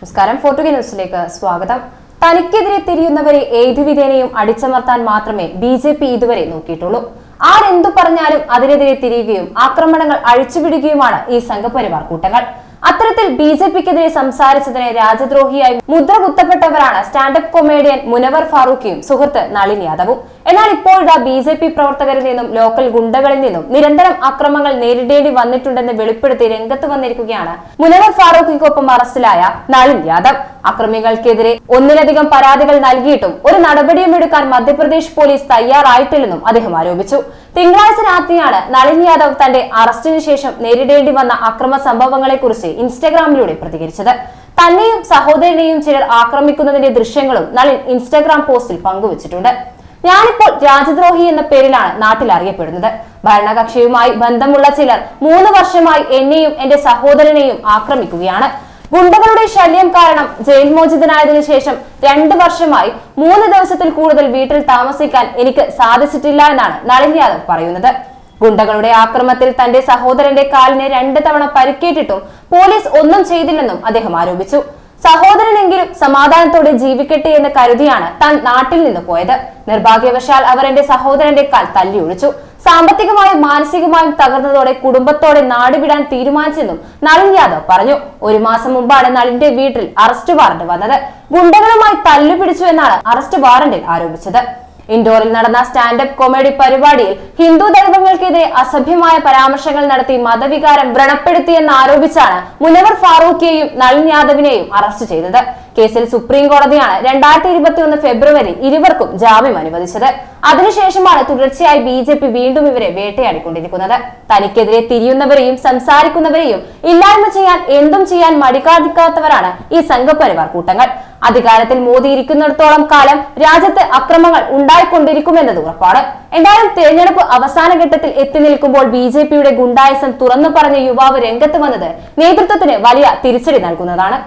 നമസ്കാരം. ഫോർട്ടുഗി ന്യൂസിലേക്ക് സ്വാഗതം. തനിക്കെതിരെ തിരിയുന്നവരെ ഏതു വിധേനയും അടിച്ചമർത്താൻ മാത്രമേ ബി ജെ പി ഇതുവരെ നോക്കിയിട്ടുള്ളൂ. ആരെന്തു പറഞ്ഞാലും അതിനെതിരെ തിരിയുകയും ആക്രമണങ്ങൾ അഴിച്ചുവിടുകയുമാണ് ഈ സംഘപരിവാർ കൂട്ടങ്ങൾ. അത്തരത്തിൽ ബി ജെ പിക്കെതിരെ സംസാരിച്ചതിനെ രാജ്യദ്രോഹിയായി മുദ്ര കുത്തപ്പെട്ടവരാണ് സ്റ്റാൻഡപ്പ് കൊമേഡിയൻ മുനവർ ഫാറൂഖിയും സുഹൃത്ത് നളിൻ യാദവും. എന്നാൽ ഇപ്പോൾ ഇതാ ബി ജെ പി പ്രവർത്തകരിൽ നിന്നും ലോക്കൽ ഗുണ്ടകളിൽ നിന്നും നിരന്തരം അക്രമങ്ങൾ നേരിടേണ്ടി വന്നിട്ടുണ്ടെന്ന് വെളിപ്പെടുത്തി രംഗത്ത് വന്നിരിക്കുകയാണ് മുനവർ ഫാറൂഖിക്കൊപ്പം അറസ്റ്റിലായ നളിൻ യാദവ്. അക്രമികൾക്കെതിരെ ഒന്നിലധികം പരാതികൾ നൽകിയിട്ടും ഒരു നടപടിയും എടുക്കാൻ മധ്യപ്രദേശ് പോലീസ് തയ്യാറായിട്ടില്ലെന്നും അദ്ദേഹം ആരോപിച്ചു. തിങ്കളാഴ്ച രാത്രിയാണ് നളിൻ യാദവ് തന്റെ അറസ്റ്റിന് ശേഷം നേരിടേണ്ടി വന്ന അക്രമ സംഭവങ്ങളെക്കുറിച്ച് ഇൻസ്റ്റഗ്രാമിലൂടെ പ്രതികരിച്ചത്. തന്നെയും സഹോദരനെയും ചിലർ ആക്രമിക്കുന്നതിന്റെ ദൃശ്യങ്ങളും നളിൻ ഇൻസ്റ്റാഗ്രാം പോസ്റ്റിൽ പങ്കുവച്ചിട്ടുണ്ട്. ഞാനിപ്പോൾ രാജ്യദ്രോഹി എന്ന പേരിലാണ് നാട്ടിൽ അറിയപ്പെടുന്നത്. ഭരണകക്ഷിയുമായി ബന്ധമുള്ള ചിലർ മൂന്ന് വർഷമായി എന്നെയും എന്റെ സഹോദരനെയും ആക്രമിക്കുകയാണ്. ഗുണ്ടകളുടെ ശല്യം കാരണം ജയിൽ മോചിതനായതിനു ശേഷം രണ്ട് വർഷമായി മൂന്ന് ദിവസത്തിൽ കൂടുതൽ വീട്ടിൽ താമസിക്കാൻ എനിക്ക് സാധിച്ചിട്ടില്ല എന്നാണ് നളിൻ യാദവ് പറയുന്നത്. ഗുണ്ടകളുടെ ആക്രമത്തിൽ തന്റെ സഹോദരന്റെ കാലിന് രണ്ട് തവണ പരിക്കേറ്റിട്ടും പോലീസ് ഒന്നും ചെയ്തില്ലെന്നും അദ്ദേഹം ആരോപിച്ചു. സഹോദരനെങ്കിലും സമാധാനത്തോടെ ജീവിക്കട്ടെ എന്ന് കരുതിയാണ് താൻ നാട്ടിൽ നിന്ന് പോയത്. നിർഭാഗ്യവശാൽ അവർ എന്റെ സഹോദരന്റെ കാൽ തല്ലി ഒഴിച്ചു. സാമ്പത്തികമായും മാനസികമായും തകർന്നതോടെ കുടുംബത്തോടെ നാടുവിടാൻ തീരുമാനിച്ചെന്നും നളിൻ യാദവ് പറഞ്ഞു. ഒരു മാസം മുമ്പാണ് നളിന്റെ വീട്ടിൽ അറസ്റ്റ് വാറന്റ് വന്നത്. ഗുണ്ടകളുമായി തല്ലുപിടിച്ചു എന്നാണ് അറസ്റ്റ് വാറന്റിൽ ആരോപിച്ചത്. ഇൻഡോറിൽ നടന്ന സ്റ്റാൻഡപ്പ് കോമഡി പരിപാടിയിൽ ഹിന്ദു ദൈവങ്ങൾക്കെതിരെ അസഭ്യമായ പരാമർശങ്ങൾ നടത്തി മതവികാരം വ്രണപ്പെടുത്തിയെന്ന് ആരോപിച്ചാണ് മുനവർ ഫാറൂഖിയെയും നളിൻ യാദവിനെയും അറസ്റ്റ് ചെയ്തത്. കേസിൽ സുപ്രീം കോടതിയാണ് രണ്ടായിരത്തി ഇരുപത്തി ഒന്ന് ഫെബ്രുവരി ഇരുവർക്കും ജാമ്യം അനുവദിച്ചത്. അതിനുശേഷമാണ് തുടർച്ചയായി ബി ജെ പി വീണ്ടും ഇവരെ വേട്ടയാടിക്കൊണ്ടിരിക്കുന്നത്. തനിക്കെതിരെ തിരിയുന്നവരെയും സംസാരിക്കുന്നവരെയും ഇല്ലായ്മ ചെയ്യാൻ എന്തും ചെയ്യാൻ മടിക്കാതിക്കാത്തവരാണ് ഈ സംഘപരിവാർ കൂട്ടങ്ങൾ. അധികാരത്തിൽ മോദി ഇരിക്കുന്നിടത്തോളം കാലം രാജ്യത്ത് അക്രമങ്ങൾ ഉണ്ടായിക്കൊണ്ടിരിക്കുമെന്നത് ഉറപ്പാണ്. എന്തായാലും തെരഞ്ഞെടുപ്പ് അവസാന ഘട്ടത്തിൽ എത്തി നിൽക്കുമ്പോൾ ബി ജെ പിയുടെ ഗുണ്ടായസം തുറന്നു പറഞ്ഞ യുവാവ് രംഗത്ത് വന്നത് നേതൃത്വത്തിന് വലിയ തിരിച്ചടി നൽകുന്നതാണ്.